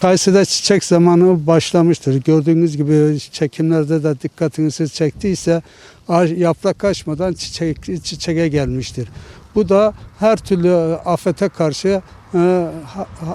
Kayısıda çiçek zamanı başlamıştır. Gördüğünüz gibi çekimlerde de dikkatinizi çektiyse yaprak açmadan çiçek, çiçeğe gelmiştir. Bu da her türlü afete karşı e,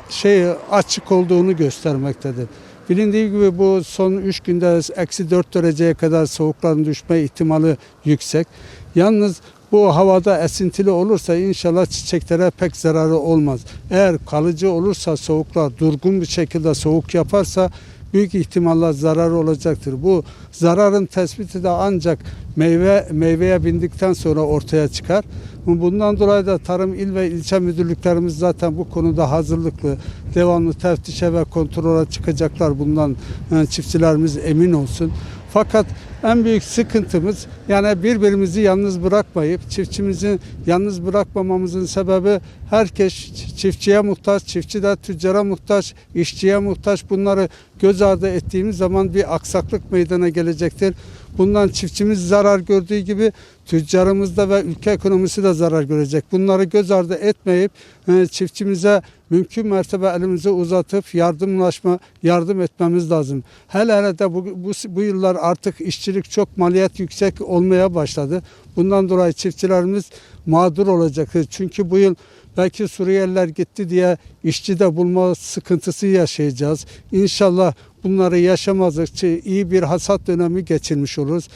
şey açık olduğunu göstermektedir. Bilindiği gibi bu son 3 günde eksi 4 dereceye kadar soğukların düşme ihtimali yüksek. Yalnız bu havada esintili olursa inşallah çiçeklere pek zararı olmaz. Eğer kalıcı olursa soğuklar durgun bir şekilde soğuk yaparsa büyük ihtimalle zarar olacaktır. Bu zararın tespiti de ancak meyve meyveye bindikten sonra ortaya çıkar. Bundan dolayı da Tarım İl ve ilçe müdürlüklerimiz zaten bu konuda hazırlıklı. Devamlı teftişe ve kontrole çıkacaklar. Bundan e, çiftçilerimiz emin olsun. Fakat en büyük sıkıntımız yani birbirimizi yalnız bırakmayıp çiftçimizi yalnız bırakmamamızın sebebi herkes çiftçiye muhtaç, çiftçi de tüccara muhtaç, işçiye muhtaç. Bunları göz ardı ettiğimiz zaman bir aksaklık meydana gelecektir. Bundan çiftçimiz zarar gördüğü gibi tüccarımız da ve ülke ekonomisi de zarar görecek. Bunları göz ardı etmeyip e, çiftçimize mümkün mertebe elimizi uzatıp yardımlaşma, yardım etmemiz lazım. Hele hele de bu, bu, bu yıllar artık işçilik çok maliyet yüksek olmaya başladı. Bundan dolayı çiftçilerimiz mağdur olacaktır. Çünkü bu yıl belki Suriyeliler gitti diye işçi de bulma sıkıntısı yaşayacağız. İnşallah bunları yaşamazdıkça iyi bir hasat dönemi geçirmiş oluruz.